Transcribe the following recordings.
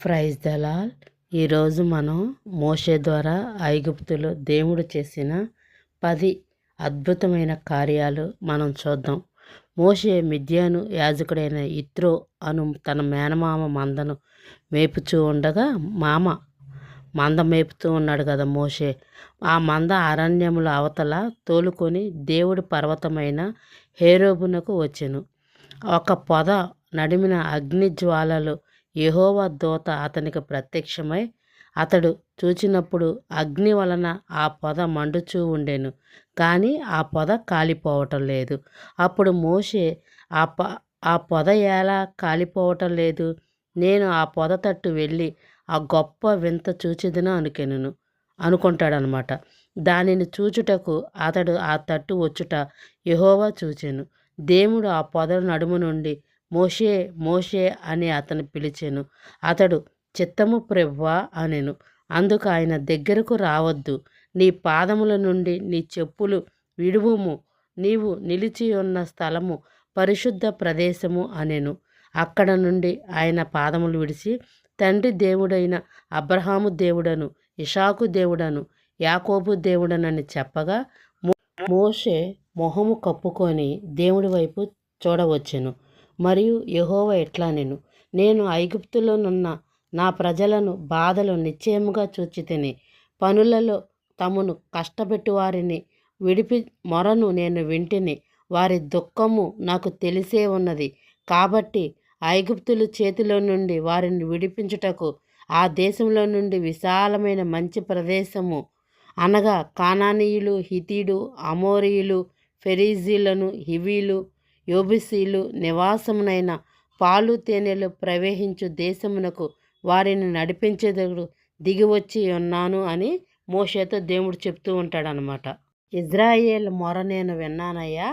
Praise Dalal ఈరోజు మనం మోషే ద్వారా ఐగుప్తులో దేవుడు చేసిన పది అద్భుతమైన కార్యాలు మనం చూద్దాం. మోషే మిద్యాను యాజకుడైన ఇత్రో అను తన మేనమామ మందను మేపుచూ ఉండగా మామ మంద మేపుతూ ఉన్నాడు కదా మోషే. ఆ మంద అరణ్యముల అవతల తోలుకొని దేవుడి పర్వతమైన హేరోబునకు వచ్చెను. ఒక పొద నడిమిన అగ్ని జ్వాలలు యహోవా దూత అతనికి ప్రత్యక్షమై అతడు చూచినప్పుడు అగ్ని వలన ఆ పొద మండుచూ ఉండెను కానీ ఆ పొద కాలిపోవటం లేదు. అప్పుడు మోషే ఆ ప ఆ పొద ఎలా కాలిపోవటం లేదు? నేను ఆ పొద తట్టు వెళ్ళి ఆ గొప్ప వింత చూచిదిన అనుకెను అనుకుంటాడనమాట. దానిని చూచుటకు అతడు ఆ తట్టు వచ్చుట యహోవా చూచెను. దేవుడు ఆ పొద నడుము నుండి మోషే మోషే అని అతను పిలిచెను. అతడు చిత్తము ప్రవ్వా అనెను. అందుకు ఆయన దగ్గరకు రావద్దు. నీ పాదముల నుండి నీ చెప్పులు విడువుము. నీవు నిలిచి ఉన్న స్థలము పరిశుద్ధ ప్రదేశము అనెను. అక్కడ నుండి ఆయన పాదములు విడిచి తండ్రి దేవుడైన అబ్రహాము దేవుడను ఇషాకు దేవుడను యాకోబు దేవుడనని చెప్పగా మోషే మొహము కప్పుకొని దేవుడి వైపు చూడవచ్చెను. మరియు యెహోవా ఎట్లా నేను? నేను ఐగుప్తులోనున్న నా ప్రజలను బాధలు నిశ్చయముగా చూచితిని. పనులలో తమను కష్టపెట్టు వారిని విడిపి మొరను నేను వింటిని. వారి దుఃఖము నాకు తెలిసే ఉన్నది. కాబట్టి ఐగుప్తుల చేతిలో నుండి వారిని విడిపించుటకు ఆ దేశంలో నుండి విశాలమైన మంచి ప్రదేశము అనగా కానానీయులు హితీయులు అమోరీయులు ఫెరీజీలను హివీలు యోబిసీలు నివాసమునైన పాలు తేనెలు ప్రవేశించు దేశమునకు వారిని నడిపించేదడు దిగివచ్చి ఉన్నాను అని మోషేతో దేవుడు చెప్తూ ఉంటాడనమాట ఇజ్రాయేల్ మొర నేను విన్నానయ్యా.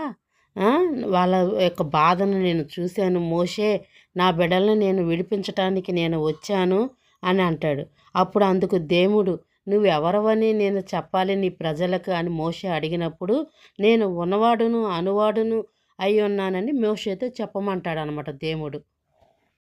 వాళ్ళ యొక్క బాధను నేను చూశాను. మోషే నా బిడ్డలను నేను విడిపించటానికి నేను వచ్చాను అని అంటాడు. అప్పుడు అందుకు దేవుడు నువ్వెవరవని నేను చెప్పాలి నీ ప్రజలకు అని మోషే అడిగినప్పుడు నేను ఉన్నవాడును అనువాడును అయి ఉన్నానని మోషేతో చెప్పమంటాడు అనమాట దేవుడు.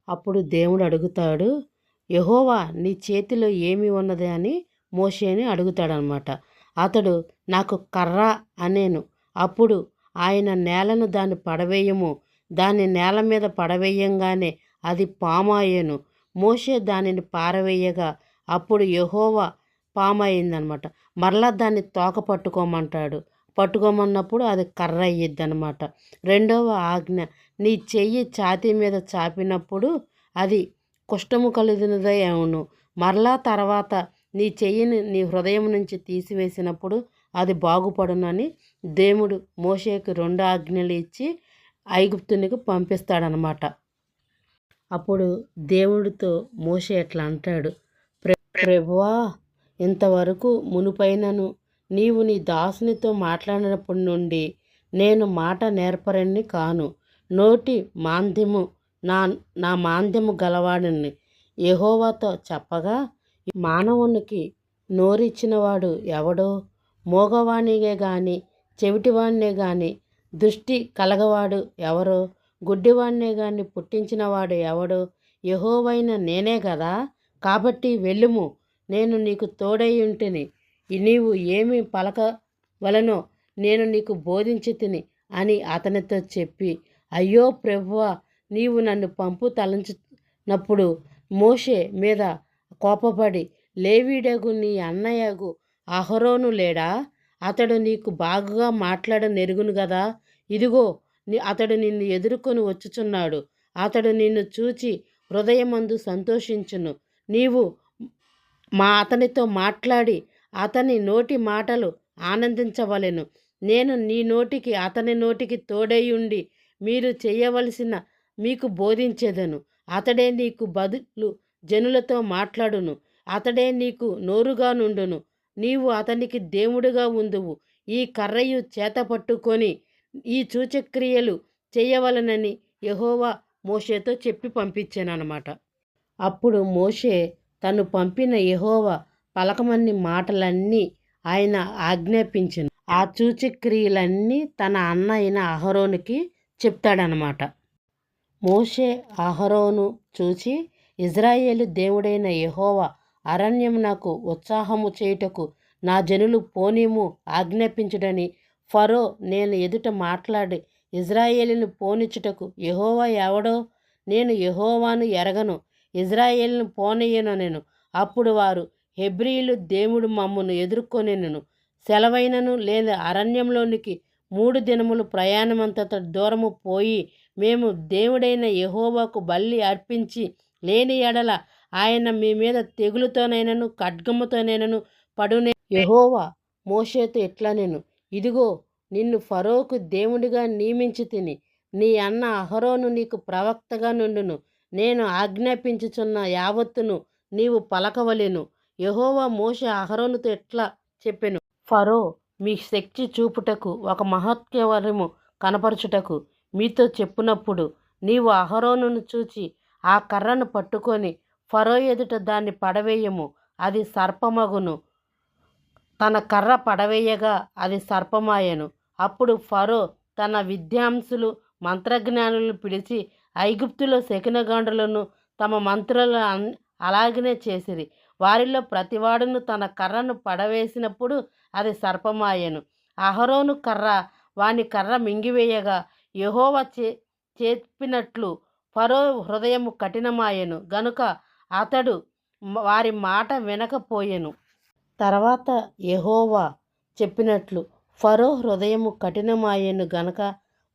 అప్పుడు దేవుడు అడుగుతాడు యహోవా నీ చేతిలో ఏమి ఉన్నది అని మోషేని అడుగుతాడనమాట. అతడు నాకు కర్ర అనేను. అప్పుడు ఆయన నేలను దాన్ని పడవేయము. దాన్ని నేల మీద పడవేయంగానే అది పామాయేను. మోషే దానిని పారవేయగా అప్పుడు యహోవా పామైందనమాట మరలా దాన్ని తోక పట్టుకోమంటాడు. పట్టుకోమన్నప్పుడు అది కర్ర అయ్యిద్ది అనమాట రెండవ ఆజ్ఞ నీ చెయ్యి ఛాతీ మీద చాపినప్పుడు అది కుష్టము కలిగినదై అవును. మరలా తర్వాత నీ చెయ్యిని నీ హృదయం నుంచి తీసివేసినప్పుడు అది బాగుపడునని దేవుడు మోషేకి రెండు ఆజ్ఞలు ఇచ్చి ఐగుప్తునికి పంపిస్తాడనమాట అప్పుడు దేవుడితో మోషే ఎట్లా అంటాడు "ప్ర- ప్రభువా ఇంతవరకు మునుపైనను నీవు నీ దాసునితో మాట్లాడినప్పటి నుండి నేను మాట నేర్పరని కాను. నోటి మాంద్యము నా నా మాంద్యము గలవాడిని యహోవాతో చెప్పగా మానవునికి నోరిచ్చినవాడు ఎవడో? మోగవాణిగే గాని చెవిటివాణ్ణే గాని దృష్టి కలగవాడు ఎవరో? గుడ్డివాణ్ణే గాని పుట్టించినవాడు ఎవడో? యహోవైన నేనే కదా కాబట్టి వెళ్ళుము. నేను నీకు తోడై ఉంటిని. నీవు ఏమి పలకవలనో నేను నీకు బోధించి తిని అని అతనితో చెప్పి అయ్యో ప్రభువా నీవు నన్ను పంపు తలంచినప్పుడు మోషే మీద కోపపడి లేవీడగు నీ అన్నయ్యగు అహరోను లేడా? అతడు నీకు బాగుగా మాట్లాడ నెరుగును కదా ఇదిగో అతడు నిన్ను ఎదుర్కొని వచ్చుచున్నాడు. అతడు నిన్ను చూచి హృదయమందు సంతోషించును. నీవు మా అతనితో మాట్లాడి అతని నోటి మాటలు ఆనందించవలెను. నేను నీ నోటికి అతని నోటికి తోడైయుండి మీరు చేయవలసిన మీకు బోధించేదను. అతడే నీకు బదులు జనులతో మాట్లాడును. అతడే నీకు నోరుగా నుండును. నీవు అతనికి దేవుడుగా ఉందువు. ఈ కర్రయు చేత పట్టుకొని ఈ సూచక్రియలు చేయవలనని యహోవా మోషేతో చెప్పి పంపించాను అనమాట అప్పుడు మోషే తను పంపిన యహోవా పలకమన్ని మాటలన్నీ ఆయన ఆజ్ఞాపించను. ఆ సూచక్రియలన్నీ తన అన్న అయిన అహరోనికి చెప్తాడనమాట. మోషే అహరోను చూచి ఇజ్రాయేలు దేవుడైన యహోవా అరణ్యం నాకు ఉత్సాహము చేయుటకు నా జనులు పోనీము ఆజ్ఞాపించుడని ఫరో నేను ఎదుట మాట్లాడి ఇజ్రాయేలును పోనిచ్చుటకు యహోవా ఎవడో? నేను యహోవాను ఎరగను ఇజ్రాయేల్ను పోనీయను నేను అప్పుడు వారు హెబ్రియులు దేవుడు మమ్మను ఎదుర్కొనేను సెలవైనను లేదా అరణ్యంలోనికి మూడు దినములు ప్రయాణమంతట దూరము పోయి మేము దేవుడైన యహోవాకు బల్లి అర్పించి లేని ఎడల ఆయన మీ మీద తెగులుతోనైనను ఖడ్గముతోనైనను పడునే యహోవా మోషేతో ఎట్లా నేను ఇదిగో నిన్ను ఫరోకు దేవుడిగా నియమించి తిని నీ అన్న అహరోను నీకు ప్రవక్తగా నుండును. నేను ఆజ్ఞాపించుచున్న యావత్తును నీవు పలకవలెను. యహోవా మోష అహరోనుతో ఎట్లా చెప్పెను? ఫరో మీ శక్తి చూపుటకు ఒక మహత్యవరము కనపరచుటకు మీతో చెప్పునప్పుడు నీవు అహరోనును చూచి ఆ కర్రను పట్టుకొని ఫరో ఎదుట దాన్ని పడవేయము అది సర్పమగును. తన కర్ర పడవేయగా అది సర్పమాయను. అప్పుడు ఫరో తన విద్యాంసులు మంత్రజ్ఞానులను పిలిచి ఐగుప్తులో శకునగాండ్రులను తమ మంత్రులను అలాగనే చేసిరి. వారిలో ప్రతివాడును తన కర్రను పడవేసినప్పుడు అది సర్పమాయను. అహరోను కర్ర వాని కర్ర మింగివేయగా యహోవ చే చెప్పినట్లు ఫరో హృదయము కఠినమాయెను. గనుక అతడు వారి మాట వినకపోయెను. తర్వాత యహోవా చెప్పినట్లు ఫరో హృదయము కఠినమాయెను గనక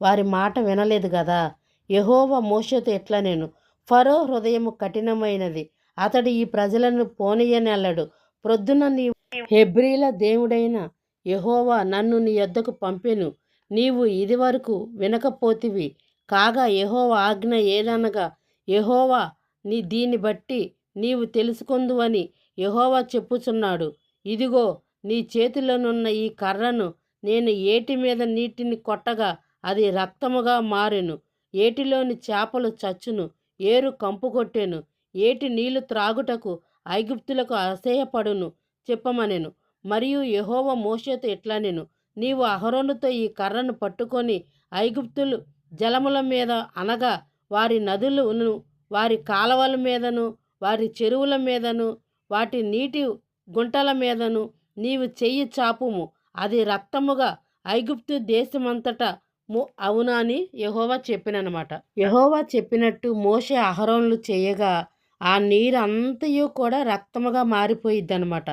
వారి మాట వినలేదు కదా యెహోవా మోషతో ఎట్లా నేను ఫరో హృదయము కఠినమైనది. అతడు ఈ ప్రజలను పోనీయనెళ్ళడు ప్రొద్దున నీ హెబ్రీల దేవుడైన యహోవా నన్ను నీ యొద్దకు పంపెను. నీవు ఇదివరకు వినకపోతివి. కాగా యెహోవా ఆజ్ఞ ఏదనగా యహోవా నీ దీన్ని బట్టి నీవు తెలుసుకుందువని యహోవా చెప్పుచున్నాడు. ఇదిగో నీ చేతిలోనున్న ఈ కర్రను నేను ఏటి మీద నీటిని కొట్టగా అది రక్తముగా మారెను. ఏటిలోని చేపలు చచ్చును ఏరు కంపు కొట్టెను. ఏటి నీళ్ళు త్రాగుటకు ఐగుప్తులకు అసహ్యపడును చెప్పమనెను. మరియు యహోవ మోషేతో ఎట్లనెను? నేను నీవు అహరోనుతో ఈ కర్రను పట్టుకొని ఐగుప్తులు జలముల మీద అనగా వారి నదులను వారి కాలవల మీదను వారి చెరువుల మీదను వాటి నీటి గుంటల మీదను నీవు చెయ్యి చాపుము. అది రక్తముగా ఐగుప్తు దేశమంతటా ము అవునా అని యహోవా చెప్పిననమాట. యహోవా చెప్పినట్టు మోషే అహరోన్లు చేయగా ఆ నీరు అంతయు కూడా రక్తముగా మారిపోయిద్ది అనమాట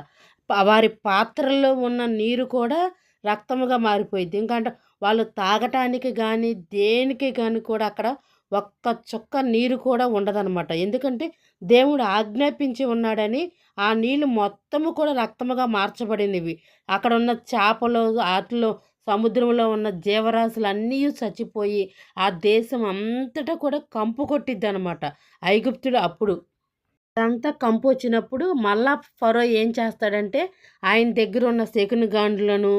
వారి పాత్రల్లో ఉన్న నీరు కూడా రక్తముగా మారిపోయిద్ది. ఎందుకంటే వాళ్ళు తాగటానికి కానీ దేనికి కానీ కూడా అక్కడ ఒక్క చుక్క నీరు కూడా ఉండదనమాట ఎందుకంటే దేవుడు ఆజ్ఞాపించి ఉన్నాడని ఆ నీళ్ళు మొత్తము కూడా రక్తముగా మార్చబడినవి. అక్కడ ఉన్న చేపలు వాటిలో సముద్రంలో ఉన్న జీవరాశులు అన్నీ చచ్చిపోయి ఆ దేశం అంతటా కూడా కంపు కొట్టిద్ది అనమాట ఐగుప్తుడు అప్పుడు అదంతా కంపు వచ్చినప్పుడు మళ్ళా ఫరో ఏం చేస్తాడంటే ఆయన దగ్గర ఉన్న శకుని గాండ్లను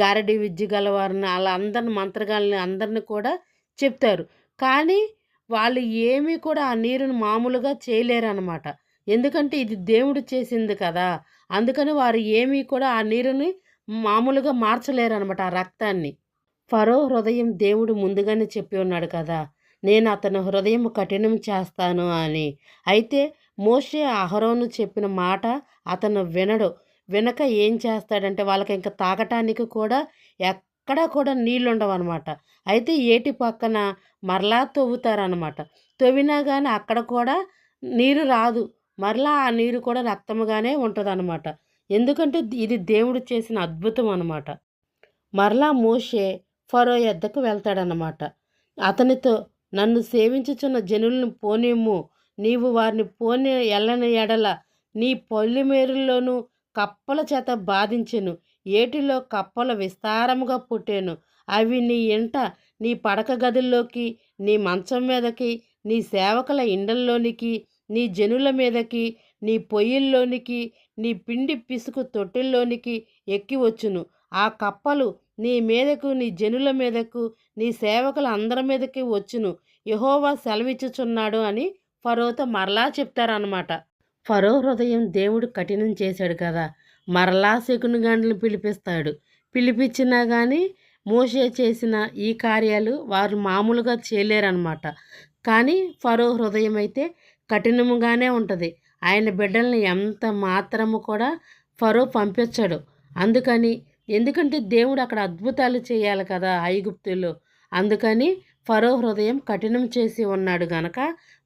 గారడి విద్య గలవారిని అలా అందరిని మంత్రగాళ్ళని అందరిని కూడా చెప్తారు. కానీ వాళ్ళు ఏమీ కూడా ఆ నీరుని మామూలుగా చేయలేరు అనమాట ఎందుకంటే ఇది దేవుడు చేసింది కదా. అందుకని వారు ఏమీ కూడా ఆ నీరుని మామూలుగా మార్చలేరు అనమాట ఆ రక్తాన్ని. ఫరో హృదయం దేవుడు ముందుగానే చెప్పి ఉన్నాడు కదా నేను అతను హృదయం కఠినం చేస్తాను అని. అయితే మోషే అహరోను చెప్పిన మాట అతను వినడు. వినక ఏం చేస్తాడంటే వాళ్ళకి ఇంకా తాగటానికి కూడా ఎక్కడా కూడా నీళ్ళు ఉండవు అనమాట అయితే ఏటి పక్కన మరలా తవ్వుతారనమాట తవ్వినా కానీ అక్కడ కూడా నీరు రాదు. మరలా ఆ నీరు కూడా రక్తముగానే ఉంటుందన్నమాట. ఎందుకంటే ఇది దేవుడు చేసిన అద్భుతం అనమాట మరలా మోషే ఫరో ఎద్దకు వెళ్తాడనమాట అతనితో నన్ను సేవించుచున్న జనులను పోనేము నీవు వారిని పోని ఎల్లని ఎడల నీ పొల్లిమేరుల్లోనూ కప్పల చేత బాధించెను. ఏటిలో కప్పల విస్తారముగా పుట్టాను. అవి నీ ఇంట నీ పడక గదుల్లోకి నీ మంచం మీదకి నీ సేవకుల ఇండల్లోనికి నీ జనుల మీదకి నీ పొయ్యిల్లోనికి నీ పిండి పిసుకు తొట్టిల్లోనికి ఎక్కి వచ్చును. ఆ కప్పలు నీ మీదకు నీ జనుల మీదకు నీ సేవకుల అందరి మీదకి వచ్చును. యహోవా సెలవిచ్చుచున్నాడు అని ఫరోతో మరలా చెప్తారనమాట ఫరో హృదయం దేవుడు కఠినం చేశాడు కదా. మరలా శకునుగాండ్లను పిలిపిస్తాడు. పిలిపించినా కానీ మోసే చేసిన ఈ కార్యాలు వారు మామూలుగా చేయలేరన్నమాట. కానీ ఫరో హృదయం అయితే కఠినముగానే ఉంటుంది. ఆయన బిడ్డల్ని ఎంత మాత్రము కూడా ఫరో పంపించాడు. అందుకని ఎందుకంటే దేవుడు అక్కడ అద్భుతాలు చేయాలి కదా ఐగుప్తులు అందుకని ఫరో హృదయం కఠినం చేసి ఉన్నాడు గనక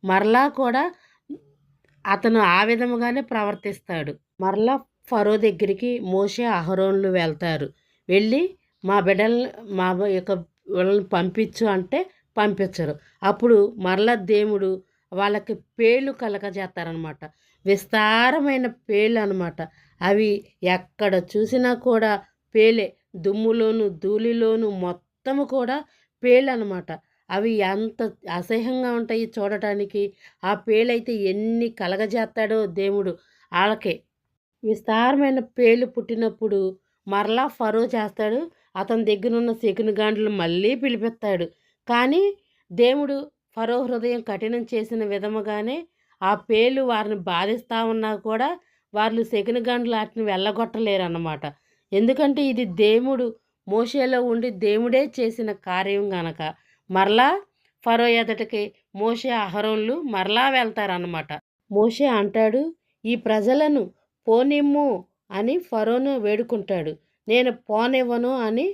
మరలా కూడా అతను ఆ విధముగానే ప్రవర్తిస్తాడు. మరలా ఫరో దగ్గరికి మోషే అహరోన్లు వెళ్తారు. వెళ్ళి మా బిడ్డల్ని మా యొక్క వాళ్ళని పంపించు అంటే పంపించరు. అప్పుడు మరలా దేవుడు వాళ్ళకి పేళ్ళు కలగజేస్తారనమాట విస్తారమైన పేళ్ళు అనమాట అవి ఎక్కడ చూసినా కూడా పేలే. దుమ్ములోను ధూళిలోను మొత్తము కూడా పేళ్ళు అనమాట అవి ఎంత అసహ్యంగా ఉంటాయి చూడటానికి. ఆ పేలైతే ఎన్ని కలగజేస్తాడో దేవుడు వాళ్ళకే విస్తారమైన పేలు పుట్టినప్పుడు మరలా ఫరో చేస్తాడు. అతని దగ్గర ఉన్న శకునిగాండ్లు మళ్ళీ పిలిపిస్తాడు కానీ దేవుడు ఫరో హృదయం కఠినం చేసిన విధముగానే ఆ పేలు వారిని బాధిస్తూ ఉన్నా కూడా వాళ్ళు శకునిగాండ్లు వాటిని వెళ్ళగొట్టలేరు అన్నమాట ఎందుకంటే ఇది దేవుడు మోషేలో ఉండి దేవుడే చేసిన కార్యం గనక. మరలా ఫరో ఎదటికి మోషే అహరోన్లు మరలా వెళ్తారన్నమాట. మోషే అంటాడు ఈ ప్రజలను పోనిమ్ము అని ఫరోను వేడుకుంటాడు. నేను పోనివ్వను అని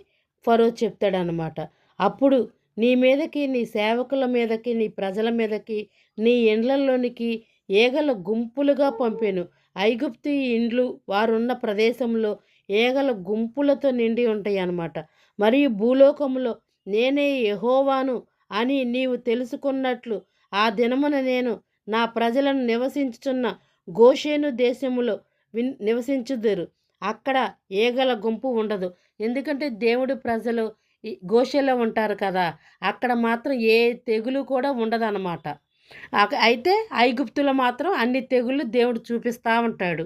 ఫరో చెప్తాడనమాట అప్పుడు నీ మీదకి నీ సేవకుల మీదకి నీ ప్రజల మీదకి నీ ఇండ్లలోనికి ఏగల గుంపులుగా పంపాను. ఐగుప్తు ఇండ్లు వారున్న ప్రదేశంలో ఏగల గుంపులతో నిండి ఉంటాయి అన్నమాట మరియు భూలోకంలో నేనే యహోవాను అని నీవు తెలుసుకున్నట్లు ఆ దినమున నేను నా ప్రజలను నివసించుచున్న గోషేను దేశములో విన్ నివసించుదురు. అక్కడ ఏగల గుంపు ఉండదు. ఎందుకంటే దేవుడు ప్రజలు గోషెలో ఉంటారు కదా అక్కడ మాత్రం ఏ తెగులు కూడా ఉండదన్నమాట. అయితే ఐగుప్తులో మాత్రం అన్ని తెగులు దేవుడు చూపిస్తూ ఉంటాడు.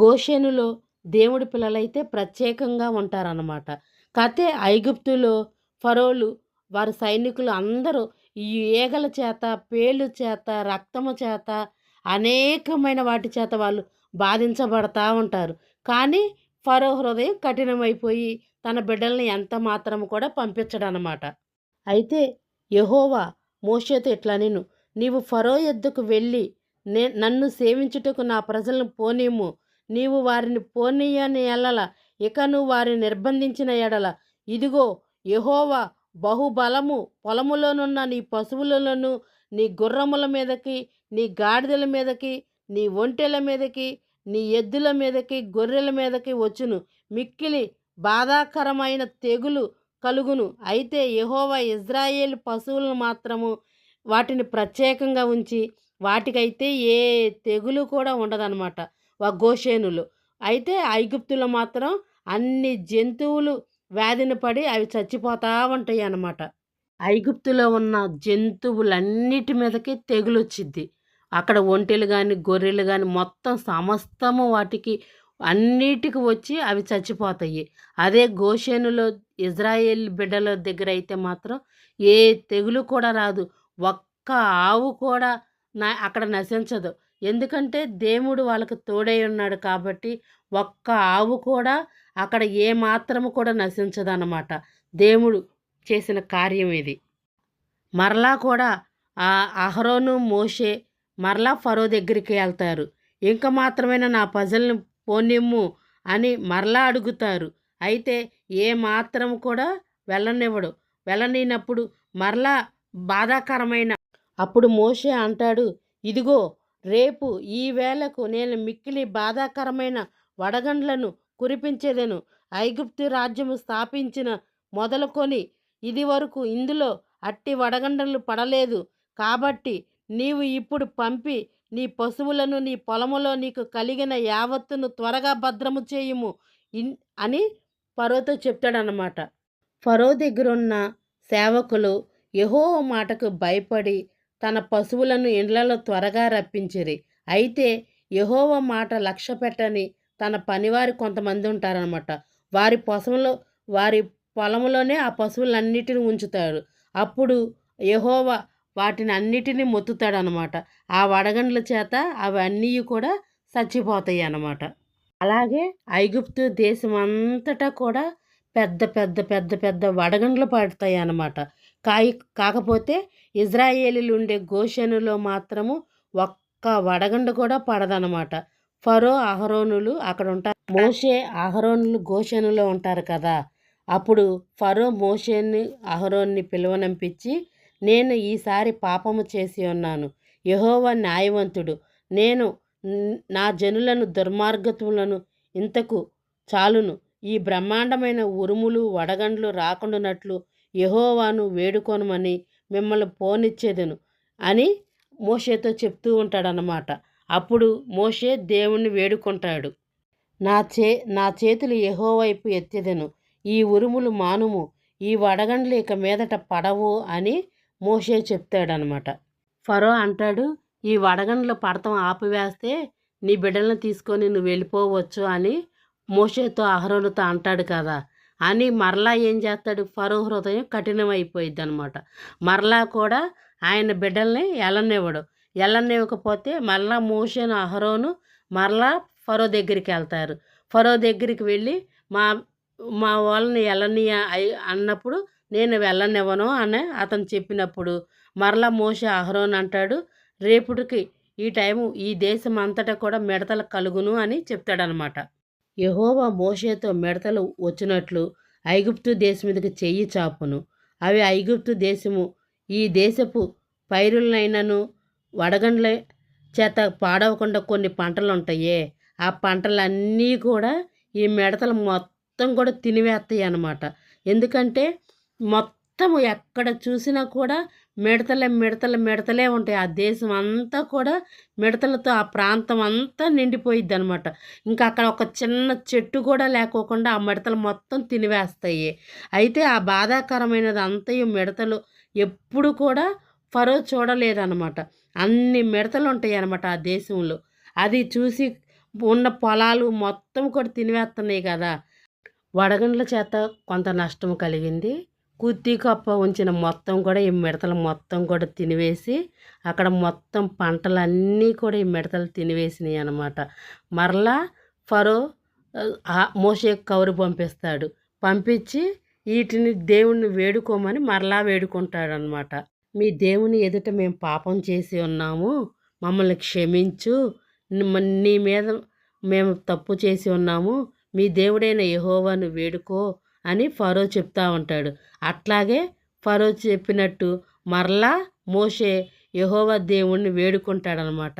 గోషేనులో దేవుడి పిల్లలైతే ప్రత్యేకంగా ఉంటారన్నమాట. కతే ఐగుప్తులో ఫరోలు వారి సైనికులు అందరూ ఈ ఏగల చేత పేలు చేత రక్తము చేత అనేకమైన వాటి చేత వాళ్ళు బాధించబడతా ఉంటారు. కానీ ఫరో హృదయం కఠినమైపోయి తన బిడ్డల్ని ఎంత మాత్రం కూడా పంపించడనమాట. అయితే యహోవా మోషేతో ఇట్లా నేను నీవు ఫరో ఎద్దుకు వెళ్ళి నే నన్ను సేవించుటకు నా ప్రజలను పోనీము. నీవు వారిని పోనీయని ఎల్లల ఇకను వారిని నిర్బంధించిన ఎడల. ఇదిగో యహోవా బహుబలము పొలములోనున్న నీ పశువులలోను నీ గుర్రముల మీదకి నీ గాడిదల మీదకి నీ ఒంటెల మీదకి నీ ఎద్దుల మీదకి గొర్రెల మీదకి వచ్చును. మిక్కిలి బాధాకరమైన తెగులు కలుగును. అయితే యహోవా ఇజ్రాయేల్ పశువులను మాత్రము వాటిని ప్రత్యేకంగా ఉంచి వాటికైతే ఏ తెగులు కూడా ఉండదన్నమాట. గోషేనులు. అయితే ఐగుప్తులో మాత్రం అన్ని జంతువులు వ్యాధిని పడి అవి చచ్చిపోతూ ఉంటాయి అన్నమాట. ఐగుప్తులో ఉన్న జంతువులన్నిటి మీదకి తెగులు వచ్చిద్ది అక్కడ ఒంటెలు కానీ గొర్రెలు కానీ మొత్తం సమస్తము వాటికి అన్నిటికి వచ్చి అవి చచ్చిపోతాయి. అదే గోషేనులో ఇజ్రాయేల్ బిడ్డల దగ్గర అయితే మాత్రం ఏ తెగులు కూడా రాదు. ఒక్క ఆవు కూడా నా అక్కడ నశించదు. ఎందుకంటే దేవుడు వాళ్ళకు తోడై ఉన్నాడు కాబట్టి ఒక్క ఆవు కూడా అక్కడ ఏ మాత్రము కూడా నశించదన్నమాట. దేవుడు చేసిన కార్యం ఇది. మరలా కూడా ఆ అహరోను మోషే మరలా ఫరో దగ్గరికి వెళ్తారు. ఇంకా మాత్రమైనా నా ప్రజల్ని పోనిమ్ము అని మరలా అడుగుతారు. అయితే ఏ మాత్రం కూడా వెళ్ళనివ్వడు. వెళ్ళనినప్పుడు మరలా బాధాకరమైన అప్పుడు మోషే అంటాడు ఇదిగో రేపు ఈ వేళకు నేను మిక్కిలి బాధాకరమైన వడగండ్లను కురిపించేదెను. ఐగుప్తు రాజ్యము స్థాపించిన మొదలుకొని ఇది వరకు ఇందులో అట్టి వడగండలు పడలేదు. కాబట్టి నీవు ఇప్పుడు పంపి నీ పశువులను నీ పొలములో నీకు కలిగిన యావత్తును త్వరగా భద్రము చేయుము ఇన్ అని ఫరోతో చెప్తాడనమాట ఫరో దగ్గరున్న సేవకులు యహో మాటకు భయపడి తన పశువులను ఇండ్లలో త్వరగా రప్పించిరి. అయితే యహోవ మాట లక్ష్య పెట్టని తన పనివారి కొంతమంది ఉంటారనమాట వారి పొసంలో వారి పొలంలోనే ఆ పశువులన్నిటిని ఉంచుతాడు అప్పుడు యహోవా వాటిని అన్నిటినీ మొత్తుతాడనమాట ఆ వడగండ్ల చేత అవన్నీ కూడా చచ్చిపోతాయి అన్నమాట అలాగే ఐగుప్తు దేశం అంతటా కూడా పెద్ద పెద్ద పెద్ద పెద్ద వడగండ్లు పడతాయి అన్నమాట కాయి కాకపోతే ఇజ్రాయేలీలు ఉండే గోషెనులో మాత్రము ఒక్క వడగండు కూడా పడదనమాట ఫరో అహరోనులు అక్కడ ఉంటారు మోషే అహరోనులు గోషెనులో ఉంటారు కదా. అప్పుడు ఫరో మోషేని అహరోన్ని పిలువనంపించి నేను ఈసారి పాపము చేసి ఉన్నాను. యహోవ న్యాయవంతుడు. నేను నా జనులను దుర్మార్గతులను ఇంతకు చాలును. ఈ బ్రహ్మాండమైన ఉరుములు వడగండ్లు రాకుండానట్లు యహోవాను వేడుకొనమని మిమ్మల్ని పోనిచ్చేదను అని మోషేతో చెప్తూ ఉంటాడనమాట అప్పుడు మోషే దేవుణ్ణి వేడుకుంటాడు. నా చే నా చేతులు ఎహోవైపు వైపు ఎత్తెదను. ఈ ఉరుములు మానుము. ఈ వడగండ్లు ఇక మీదట పడవు అని మోషే చెప్తాడనమాట. ఫరో అంటాడు ఈ వడగండ్ల పడతం ఆపివేస్తే నీ బిడ్డలను తీసుకొని నువ్వు వెళ్ళిపోవచ్చు అని మోషేతో అహరోనుతో అంటాడు కదా. అని మరలా ఏం చేస్తాడు? ఫరో హృదయం కఠినమైపోయిద్ది అనమాట మరలా కూడా ఆయన బిడ్డల్ని ఎలనివ్వడు. ఎల్లనివ్వకపోతే మరలా మోషేను అహరోను మరలా ఫరో దగ్గరికి వెళ్తారు ఫరో దగ్గరికి వెళ్ళి మా మా వాళ్ళని వెళ్ళని అన్నప్పుడు నేను వెళ్ళనివ్వను అని అతను చెప్పినప్పుడు మరలా మోషే అహరోన్ అంటాడు రేపుటికి ఈ టైము ఈ దేశం అంతటా కూడా మిడతలు కలుగును అని చెప్తాడనమాట. యహోవా మోషేతో మిడతలు వచ్చినట్లు ఐగుప్తు దేశం మీదకి చెయ్యి చాపును. అవి ఐగుప్తు దేశము ఈ దేశపు పైరులనైనను వడగండ్ల చేత పాడవకుండా కొన్ని పంటలు ఉంటాయి ఆ పంటలన్నీ కూడా ఈ మిడతలు మొత్తం కూడా తినివేస్తాయి అన్నమాట ఎందుకంటే మొత్తం ఎక్కడ చూసినా కూడా మిడతలే మిడతలు మిడతలే ఉంటాయి. ఆ దేశం అంతా కూడా మిడతలతో ఆ ప్రాంతం అంతా నిండిపోయిద్ది అనమాట ఇంకా అక్కడ ఒక చిన్న చెట్టు కూడా లేకోకుండా ఆ మిడతలు మొత్తం తినివేస్తాయి. అయితే ఆ బాధాకరమైనది అంతయు మిడతలు ఎప్పుడు కూడా ఫరో చూడలేదన్నమాట. అన్ని మిడతలు ఉంటాయి అన్నమాట ఆ దేశంలో. అది చూసి ఉన్న పొలాలు మొత్తం కూడా తినివేస్తున్నాయి కదా. వడగండ్ల చేత కొంత నష్టం కలిగింది. కుత్తి కప్ప ఉంచిన మొత్తం కూడా ఈ మిడతలు మొత్తం కూడా తినివేసి అక్కడ మొత్తం పంటలన్నీ కూడా ఈ మిడతలు తినివేసినాయి అనమాట మరలా ఫరో మోసే కౌరు పంపిస్తాడు. పంపించి వీటిని దేవుణ్ణి వేడుకోమని మరలా వేడుకుంటాడు అనమాట మీ దేవుని ఎదుట మేము పాపం చేసి ఉన్నాము. మమ్మల్ని క్షమించు. నీ మీద మేము తప్పు చేసి ఉన్నాము. మీ దేవుడైన యహోవాను వేడుకో అని ఫరో చెప్తా ఉంటాడు. అట్లాగే ఫరో చెప్పినట్టు మరలా మోషే యహోవా దేవుణ్ణి వేడుకుంటాడనమాట.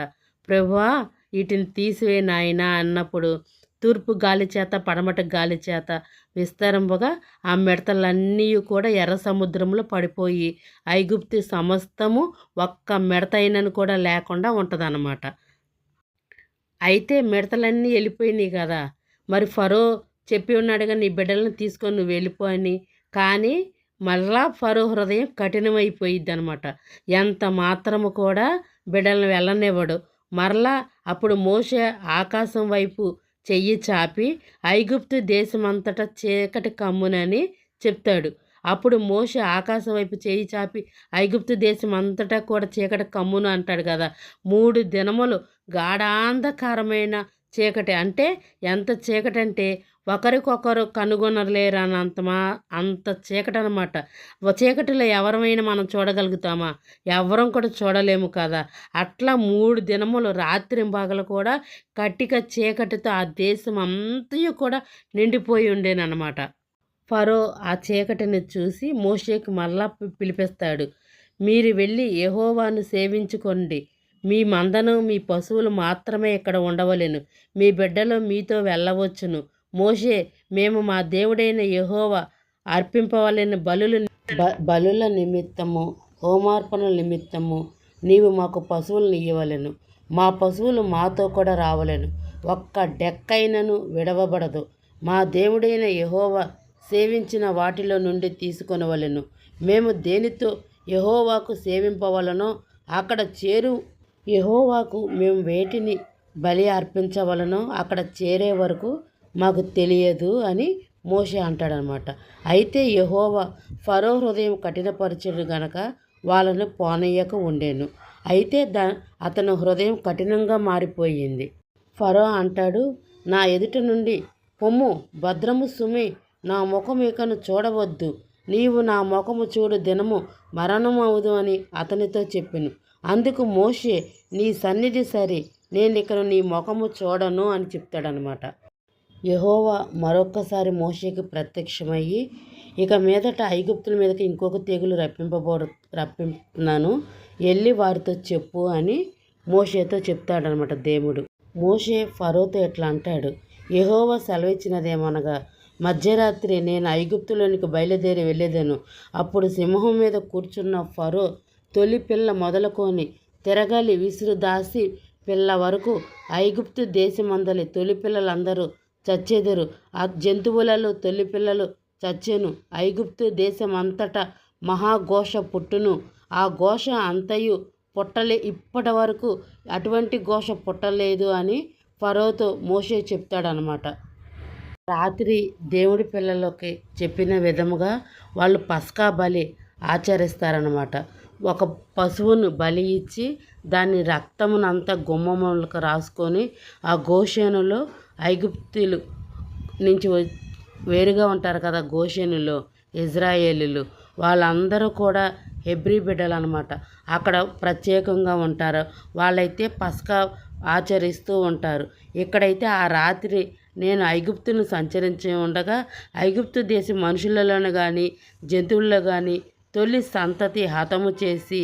ప్రభువా వీటిని తీసివే నాయనా అన్నప్పుడు తూర్పు గాలి చేత పడమట గాలి చేత విస్తరింపగా ఆ మిడతలన్నీ కూడా ఎర్ర సముద్రంలో పడిపోయి ఐగుప్తి సమస్తము ఒక్క మిడత అయినను కూడా లేకుండా ఉంటుందన్నమాట. అయితే మిడతలన్నీ వెళ్ళిపోయినాయి కదా. మరి ఫరో చెప్పి ఉన్నాడుగా నీ బిడ్డలను తీసుకొని నువ్వు వెళ్ళిపో అని. కానీ మళ్ళా ఫరో హృదయం కఠినమైపోయిద్ది అనమాట ఎంత మాత్రము కూడా బిడ్డలను వెళ్ళనివ్వడు. మరలా అప్పుడు మోసే ఆకాశం వైపు చెయ్యి చాపి ఐగుప్తు దేశమంతటా చీకటి కమ్మునని చెప్తాడు. అప్పుడు మోష ఆకాశం వైపు చేయి చాపి ఐగుప్తు దేశం అంతటా కూడా చీకటి కమ్మును అంటాడు కదా. మూడు దినములు గాఢాంధకారమైన చీకటి. అంటే ఎంత చీకటి అంటే ఒకరికొకరు కనుగొనలేరన్నంత మా అంత చీకటి అనమాట చీకటిలో ఎవరమైనా మనం చూడగలుగుతామా? ఎవరం కూడా చూడలేము కదా. అట్లా మూడు దినములు రాత్రి బాగలు కూడా కట్టిక చీకటితో ఆ దేశం అంతయు కూడా నిండిపోయి ఉండేనమాట ఫరో ఆ చీకటిని చూసి మోషేకి మళ్ళా పిలిపిస్తాడు మీరు వెళ్ళి యహోవాను సేవించుకోండి. మీ మందను మీ పశువులు మాత్రమే ఇక్కడ ఉండవలేను. మీ బిడ్డలు మీతో వెళ్ళవచ్చును. మోషే మేము మా దేవుడైన యహోవ అర్పింపవలెని బలులు బ- బలుల నిమిత్తము హోమార్పణల నిమిత్తము నీవు మాకు పశువులను ఇవ్వవలెను మా పశువులు మాతో కూడా రావలెను. ఒక్క డెక్కైనను విడవబడదు. మా దేవుడైన యహోవ సేవించిన వాటిలో నుండి తీసుకొనవలెను. మేము దేనితో యహోవాకు సేవింపవలనో అక్కడ చేరు యహోవాకు మేము వేటిని బలి అర్పించవలనో అక్కడ చేరే వరకు మాకు తెలియదు అని మోషే అంటాడనమాట. అయితే యహోవ ఫరో హృదయం కఠినపరచడు గనక వాళ్ళను పోనయ్యక ఉండేను. అయితే దా అతను హృదయం కఠినంగా మారిపోయింది. ఫరో అంటాడు నా ఎదుట నుండి పొమ్ము భద్రము సుమి నా ముఖం ఇకను చూడవద్దు. నీవు నా ముఖము చూడు దినము మరణమవుదు అని అతనితో చెప్పాను. అందుకు మోషే నీ సన్నిధి సరి నేను ఇక్కడ నీ ముఖము చూడను అని చెప్తాడనమాట. యహోవా మరొక్కసారి మోషేకి ప్రత్యక్షమయ్యి ఇక మీదట ఐగుప్తుల మీదకి ఇంకొక తెగులు రప్పింపబో రప్పిస్తున్నాను. వెళ్ళి వారితో చెప్పు అని మోషేతో చెప్తాడనమాట దేవుడు. మోషే ఫరోతో ఎట్లా అంటాడు? యహోవా సెలవిచ్చినదేమనగా మధ్యరాత్రి నేను ఐగుప్తులోనికి బయలుదేరి వెళ్ళేదాను. అప్పుడు సింహం మీద కూర్చున్న ఫరో తొలి పిల్ల మొదలుకొని తిరగాలి విసురు దాసి పిల్ల వరకు ఐగుప్తు దేశమందలి తొలి పిల్లలందరూ చచ్చెదరు ఆ జంతువులలో తొలి పిల్లలు చచ్చెను. ఐగుప్తు దేశమంతటా మహాఘోష పుట్టును. ఆ ఘోష అంతయు పుట్టలే ఇప్పటి వరకు అటువంటి ఘోష పుట్టలేదు అని ఫరోతో మోషే చెప్తాడనమాట. రాత్రి దేవుడి పిల్లలకి చెప్పిన విధముగా వాళ్ళు పస్కా బలి ఆచరిస్తారనమాట. ఒక పశువును బలి ఇచ్చి దాని రక్తమునంతా గుమ్మములకు రాసుకొని ఆ గోషేనులో ఐగుప్తులు నుంచి వేరుగా ఉంటారు కదా గోషేనులో ఇజ్రాయేలీలు. వాళ్ళందరూ కూడా హెబ్రీ బిడ్డలు అనమాట అక్కడ ప్రత్యేకంగా ఉంటారు. వాళ్ళైతే పస్కా ఆచరిస్తూ ఉంటారు. ఇక్కడైతే ఆ రాత్రి నేను ఐగుప్తును సంచరించి ఉండగా ఐగుప్తు దేశ మనుషులలో కానీ జంతువుల్లో కానీ తొలి సంతతి హతము చేసి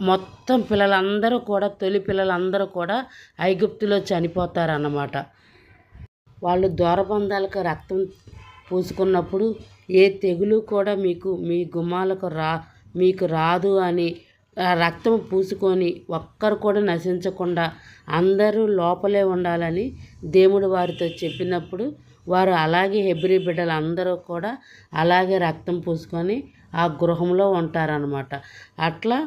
మొత్తం పిల్లలందరూ కూడా తొలి పిల్లలందరూ కూడా ఐగుప్తులో చనిపోతారన్నమాట. వాళ్ళు ద్వారబంధాలకు రక్తం పూసుకున్నప్పుడు ఏ తెగులు కూడా మీకు మీ గుమ్మాలకు రా మీకు రాదు అని ఆ రక్తం పూసుకొని ఒక్కరు కూడా నశించకుండా అందరూ లోపలే ఉండాలని దేవుడు వారితో చెప్పినప్పుడు వారు అలాగే హెబ్రి బిడ్డలు అందరూ కూడా అలాగే రక్తం పూసుకొని ఆ గృహంలో ఉంటారనమాట అట్లా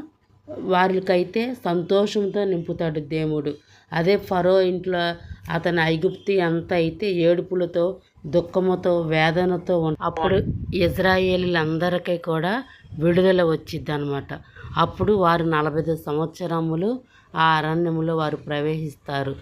వారికైతే సంతోషంతో నింపుతాడు దేవుడు. అదే ఫరో ఇంట్లో అతని ఐగుప్తి అంత అయితే ఏడుపులతో దుఃఖముతో వేదనతో అప్పుడు ఇజ్రాయేలీలందరికీ కూడా విడుదల వచ్చిద్ది అనమాట అప్పుడు వారు నలభై సంవత్సరములు ఆ అరణ్యములో వారు ప్రవేశిస్తారు.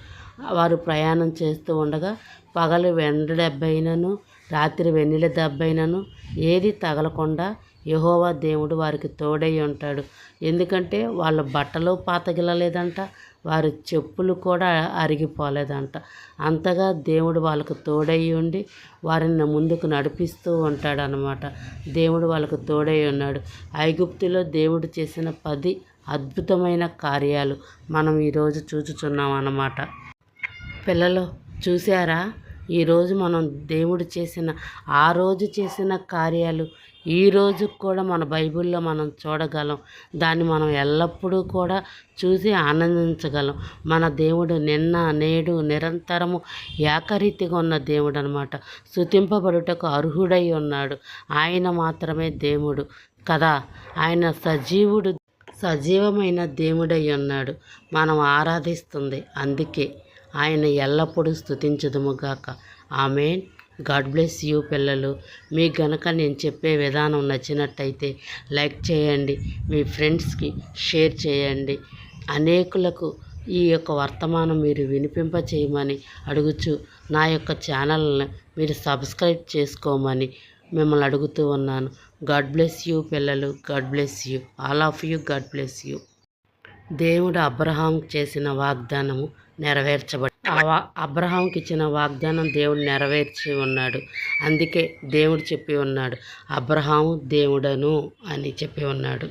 వారు ప్రయాణం చేస్తూ ఉండగా పగలు వెండ దెబ్బైనను రాత్రి వెన్నెల దెబ్బైనను ఏది తగలకుండా యహోవా దేవుడు వారికి తోడై ఉంటాడు. ఎందుకంటే వాళ్ళ బట్టలు పాతగిలలేదంట వారి చెప్పులు కూడా అరిగిపోలేదంట. అంతగా దేవుడు వాళ్ళకు తోడై ఉండి వారిని ముందుకు నడిపిస్తూ ఉంటాడు అనమాట దేవుడు వాళ్ళకు తోడై ఉన్నాడు. ఐగుప్తులో దేవుడు చేసిన పది అద్భుతమైన కార్యాలు మనం ఈరోజు చూచుచున్నాం అన్నమాట. పిల్లలు చూసారా ఈరోజు మనం దేవుడు చేసిన ఆ రోజు చేసిన కార్యాలు ఈ రోజు కూడా మన బైబిల్లో మనం చూడగలం. దాన్ని మనం ఎల్లప్పుడూ కూడా చూసి ఆనందించగలం. మన దేవుడు నిన్న నేడు నిరంతరము ఏకరీతిగా ఉన్న దేవుడు అనమాట శుతింపబడుటకు అర్హుడై ఉన్నాడు. ఆయన మాత్రమే దేవుడు కదా? ఆయన సజీవుడు సజీవమైన దేవుడై ఉన్నాడు. మనం ఆరాధిస్తుంది. అందుకే ఆయన ఎల్లప్పుడూ స్థుతించదుముగాక ఆమెన్. గాడ్ బ్లెస్ యూ పిల్లలు. మీకు గనక నేను చెప్పే విధానం నచ్చినట్టయితే లైక్ చేయండి మీ ఫ్రెండ్స్కి షేర్ చేయండి. అనేకులకు ఈ యొక్క వర్తమానం మీరు వినిపింప చేయమని అడుగుచు నా యొక్క ఛానల్ని మీరు సబ్స్క్రైబ్ చేసుకోమని మిమ్మల్ని అడుగుతూ ఉన్నాను. గాడ్ బ్లెస్ యూ పిల్లలు God bless you all of you God bless you. దేవుడు అబ్రహాం చేసిన వాగ్దానము నెరవేర్చబడి ఆ వా అబ్రహాంకి ఇచ్చిన వాగ్దానం దేవుడు నెరవేర్చి ఉన్నాడు. అందుకే దేవుడు చెప్పి ఉన్నాడు అబ్రహాము దేవుడను అని చెప్పి ఉన్నాడు.